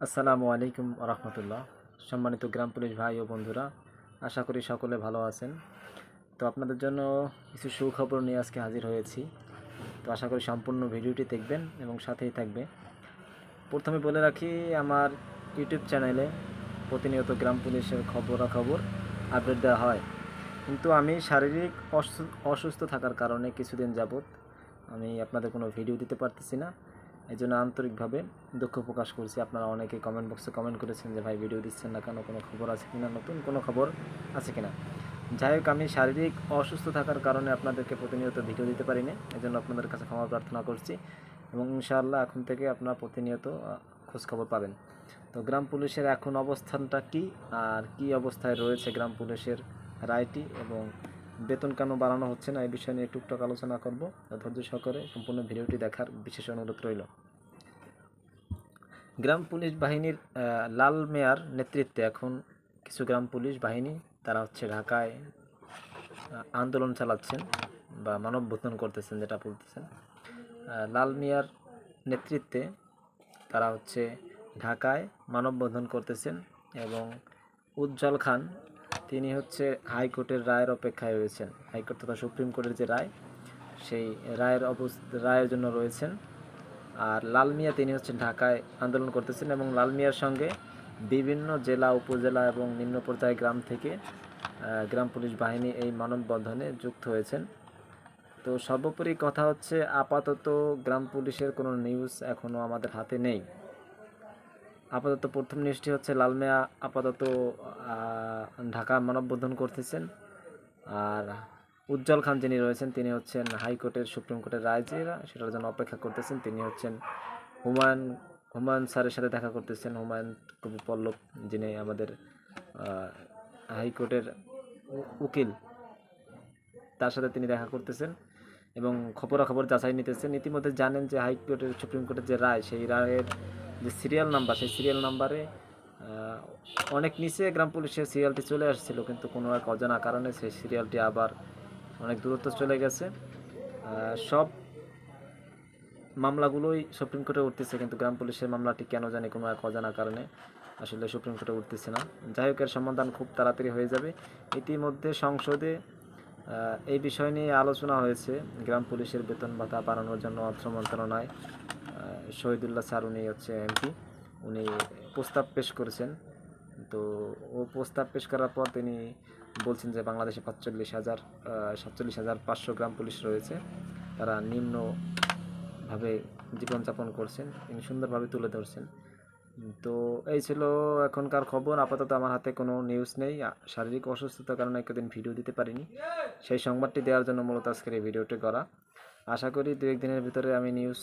আসসালামু আলাইকুম রহমতুল্লাহ সম্মানিত গ্রাম পুলিশ ভাই ও বন্ধুরা, আশা করি সকলে ভালো আছেন। তো আপনাদের জন্য কিছু সুখবর নিয়ে আজকে হাজির হয়েছি। তো আশা করি সম্পূর্ণ ভিডিওটি দেখবেন এবং সাথেই থাকবে প্রথমে বলে রাখি, আমার ইউটিউব চ্যানেলে প্রতিনিয়ত গ্রাম পুলিশের খবরাখবর আপডেট দেওয়া হয়। কিন্তু আমি শারীরিক অসুস্থ থাকার কারণে কিছুদিন যাবৎ আমি আপনাদের কোনো ভিডিও দিতে পারতেছি না। এই জন্য আন্তরিকভাবে দুঃখ প্রকাশ করছি। আপনারা অনেকে কমেন্ট বক্সে কমেন্ট করেছেন যে, ভাই ভিডিও দিচ্ছেন না কেন? কোনো খবর আছে কিনা? নতুন কোনো খবর আছে কিনা? যাই হোক, আমি শারীরিক অসুস্থ থাকার কারণে আপনাদেরকে প্রতিনিয়ত ভিডিও দিতে পারি না এই জন্য আপনাদের কাছে ক্ষমা প্রার্থনা করছি এবং ইনশাআল্লাহ এখন থেকে আপনারা প্রতিনিয়ত খোঁজখবর পাবেন। তো গ্রাম পুলিশের এখন অবস্থানটা কি? আর কি অবস্থায় রয়েছে গ্রাম পুলিশের রায়টি? এবং বেতন কেন বাড়ানো হচ্ছে না, এই বিষয় নিয়ে টুকটাক আলোচনা করব ধৈর্য সহকারে সম্পূর্ণ ভিডিওটি দেখার বিশেষ অনুরোধ রইল। গ্রাম পুলিশ বাহিনীর লাল মেয়ার নেতৃত্বে এখন কিছু গ্রাম পুলিশ বাহিনী, তারা হচ্ছে ঢাকায় আন্দোলন চালাচ্ছেন বা মানববন্ধন করতেছেন যেটা বলতেছেন। লাল মিয়ার নেতৃত্বে তারা হচ্ছে ঢাকায় মানববন্ধন করতেছেন এবং উজ্জ্বল খান তিনি হচ্ছে হাইকোর্টের রায়ের অপেক্ষায় রয়েছেন। হাইকোর্ট তথা সুপ্রিম কোর্টের যে রায়, সেই রায়ের অবস্থা, রায়ের জন্য রয়েছেন। আর লাল মিয়া তিনি হচ্ছেন ঢাকায় আন্দোলন করতেছেন এবং লাল মিয়ার সঙ্গে বিভিন্ন জেলা, উপজেলা এবং নিম্ন পর্যায়ে গ্রাম থেকে গ্রাম পুলিশ বাহিনী এই মানববন্ধনে যুক্ত হয়েছেন। তো সর্বোপরি কথা হচ্ছে, আপাতত গ্রাম পুলিশের কোনো নিউজ এখনও আমাদের হাতে নেই। আপাতত প্রথম নিউজটি হচ্ছে লালমেয়া আপাতত ঢাকা মানববন্ধন করতেছেন। আর উজ্জ্বল খান যিনি রয়েছেন, তিনি হচ্ছেন হাইকোর্টের, সুপ্রিম কোর্টের রায় যে সেটার জন্য অপেক্ষা করতেছেন। তিনি হচ্ছেন হুমায়ুন হুমায়ুন স্যারের সাথে দেখা করতেছেন। হুমায়ুন কবি পল্লব, যিনি আমাদের হাইকোর্টের উকিল, তার সাথে তিনি দেখা করতেছেন এবং খবরাখবর যাচাই নিতেছেন। ইতিমধ্যে জানেন যে হাইকোর্টের, সুপ্রিম কোর্টের যে রায়, সেই রায়ের যে সিরিয়াল নাম্বার সেই সিরিয়াল নাম্বারে অনেক নিচে গ্রাম পুলিশের সিরিয়ালটি চলে আসছিল, কিন্তু কোনো এক অজানা কারণে সেই সিরিয়ালটি আবার অনেক দূরত্ব চলে গেছে। সব মামলাগুলোই সুপ্রিম কোর্টে উঠতেছে, কিন্তু গ্রাম পুলিশের মামলাটি কেন জানি কোনো এক অজানা কারণে আসলে সুপ্রিম কোর্টে উঠতেছে না। যাই হোক, এর সমাধান খুব তাড়াতাড়ি হয়ে যাবে। ইতিমধ্যে সংসদে এই বিষয় নিয়ে আলোচনা হয়েছে। গ্রাম পুলিশের বেতন ভাতা বাড়ানোর জন্য অর্থ মন্ত্রণালয় শহীদুল্লাহ স্যার উনি হচ্ছে এমপি, উনি প্রস্তাব পেশ করেছেন। তো ও প্রস্তাব পেশ করার পর তিনি বলছেন যে বাংলাদেশে পাঁচচল্লিশ হাজার সাতচল্লিশ হাজার পাঁচশো গ্রাম পুলিশ রয়েছে। তারা নিম্নভাবে জীবনযাপন করছেন, তিনি সুন্দরভাবে তুলে ধরছেন। তো এই ছিল এখনকার খবর। আপাতত আমার হাতে কোনো নিউজ নেই। শারীরিক অসুস্থতার কারণে একদিন ভিডিও দিতে পারিনি। সেই সংবাদটি দেওয়ার জন্য মূলত আজকের এই ভিডিওটি করা। আশা করি দু একদিনের ভিতরে আমি নিউজ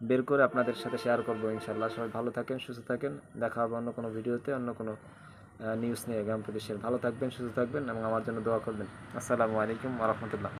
বের করে আপনাদের সাথে শেয়ার করব ইনশাল্লাহ সবাই ভালো থাকেন, সুস্থ থাকেন। দেখা হবে অন্য কোনো ভিডিওতে, অন্য কোনো নিউজ নিয়ে গ্রাম প্রদেশের ভালো থাকবেন, সুস্থ থাকবেন এবং আমার জন্য দোয়া করবেন। আসসালামু আলাইকুম রহমতুল্লাহ।